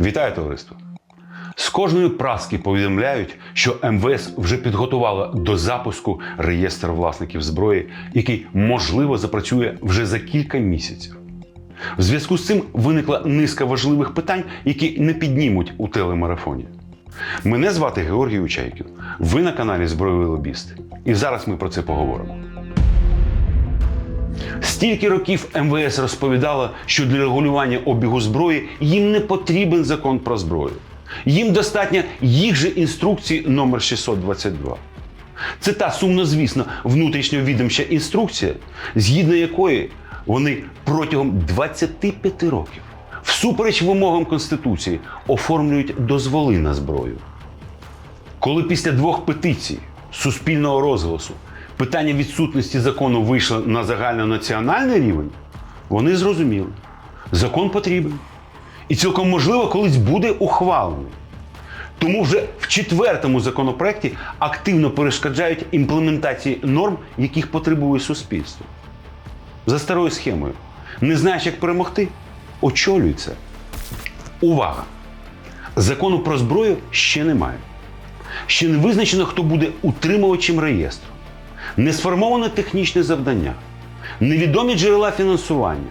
Вітаю товариство! З кожної праски повідомляють, що МВС вже підготувала до запуску реєстр власників зброї, який можливо запрацює вже за кілька місяців. В зв'язку з цим виникла низка важливих питань, які не піднімуть у телемарафоні. Мене звати Георгій Учайкін. Ви на каналі Збройові Лобісти. І зараз ми про це поговоримо. Стільки років МВС розповідала, що для регулювання обігу зброї їм не потрібен закон про зброю. Їм достатньо їх же інструкції номер 622. Це та сумнозвісна внутрішньовідомча інструкція, згідно якої вони протягом 25 років, всупереч вимогам Конституції, оформлюють дозволи на зброю. Коли після двох петицій суспільного розголосу питання відсутності закону вийшло на загальнонаціональний рівень, вони зрозуміли, закон потрібен. І цілком можливо колись буде ухвалений. Тому вже в четвертому законопроекті активно перешкоджають імплементації норм, яких потребує суспільство. За старою схемою. Не знаєш, як перемогти? Очолюй це. Увага! Закону про зброю ще немає. Ще не визначено, хто буде утримувачем реєстру. Не сформовано технічне завдання, невідомі джерела фінансування.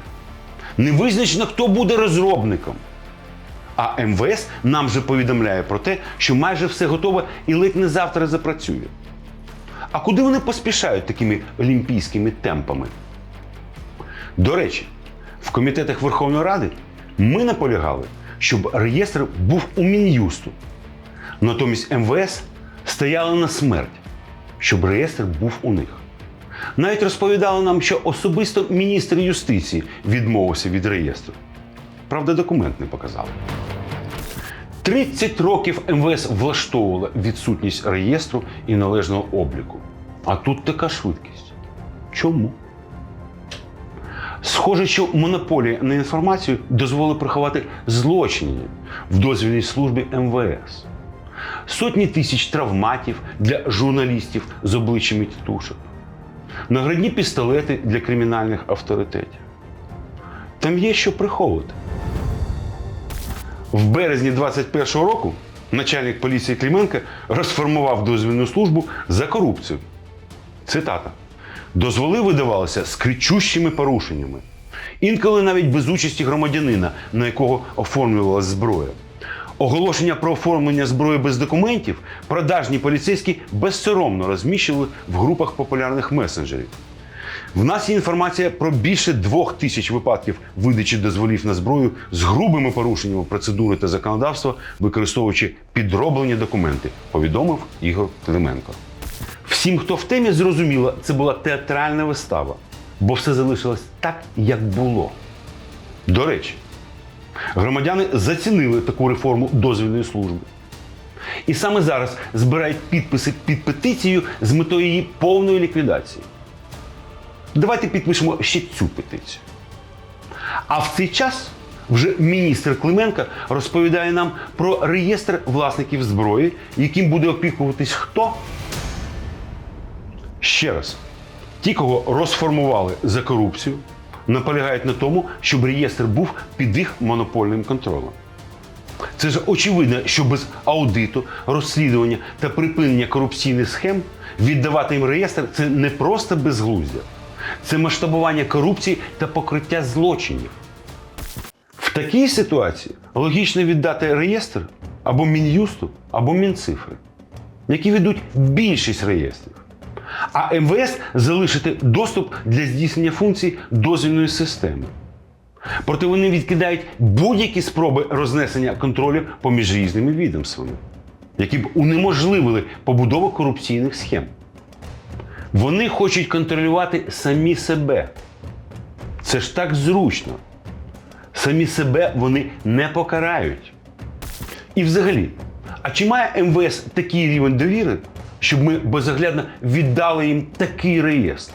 Не визначено, хто буде розробником. А МВС нам же повідомляє про те, що майже все готове і ледь не завтра запрацює. А куди вони поспішають такими олімпійськими темпами? До речі, в комітетах Верховної Ради ми наполягали, щоб реєстр був у Мін'юсту. Натомість МВС стояли на смерть, щоб реєстр був у них. Навіть розповідали нам, що особисто міністр юстиції відмовився від реєстру. Правда, документ не показали. 30 років МВС влаштовувала відсутність реєстру і належного обліку. А тут така швидкість. Чому? Схоже, що монополія на інформацію дозволить приховати злочинення в дозвільній службі МВС. Сотні тисяч травматів для журналістів з обличчями тітушок. Наградні пістолети для кримінальних авторитетів. Там є що приховувати. В березні 21-го року начальник поліції Клименко розформував дозвільну службу за корупцію. Цитата. Дозволи видавалися з кричущими порушеннями. Інколи навіть без участі громадянина, на якого оформлювалася зброя. Оголошення про оформлення зброї без документів продажні поліцейські безсоромно розміщували в групах популярних месенджерів. В нас є інформація про більше двох тисяч випадків видачі дозволів на зброю з грубими порушеннями процедури та законодавства, використовуючи підроблені документи, повідомив Ігор Клименко. Всім, хто в темі, зрозуміло, це була театральна вистава, бо все залишилось так, як було. До речі, громадяни зацінили таку реформу дозвільної служби. І саме зараз збирають підписи під петицією з метою її повної ліквідації. Давайте підпишемо ще цю петицію. А в цей час вже міністр Клименко розповідає нам про реєстр власників зброї, яким буде опікуватись хто? Ще раз, ті, кого розформували за корупцію, наполягають на тому, щоб реєстр був під їх монопольним контролем. Це ж очевидно, що без аудиту, розслідування та припинення корупційних схем віддавати їм реєстр це не просто безглуздя, це масштабування корупції та покриття злочинів. В такій ситуації логічно віддати реєстр або Мін'юсту, або Мінцифри, які ведуть більшість реєстрів. А МВС залишити доступ для здійснення функцій дозвільної системи. Проте вони відкидають будь-які спроби рознесення контролю поміж різними відомствами, які б унеможливили побудову корупційних схем. Вони хочуть контролювати самі себе. Це ж так зручно. Самі себе вони не покарають. І взагалі, а чи має МВС такий рівень довіри, щоб ми безоглядно віддали їм такий реєстр?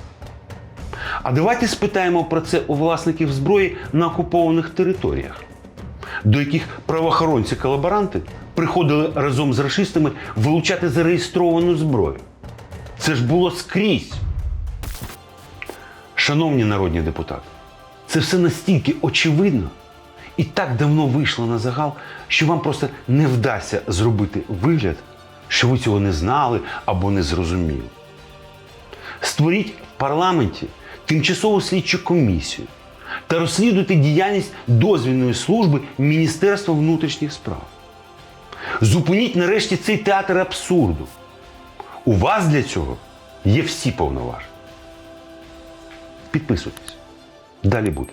А давайте спитаємо про це у власників зброї на окупованих територіях, до яких правоохоронці-колаборанти приходили разом з рашистами вилучати зареєстровану зброю. Це ж було скрізь. Шановні народні депутати, це все настільки очевидно і так давно вийшло на загал, що вам просто не вдасться зробити вигляд, що ви цього не знали або не зрозуміли. Створіть в парламенті тимчасову слідчу комісію та розслідуйте діяльність дозвільної служби Міністерства внутрішніх справ. Зупиніть нарешті цей театр абсурду. У вас для цього є всі повноваження. Підписуйтесь. Далі буде.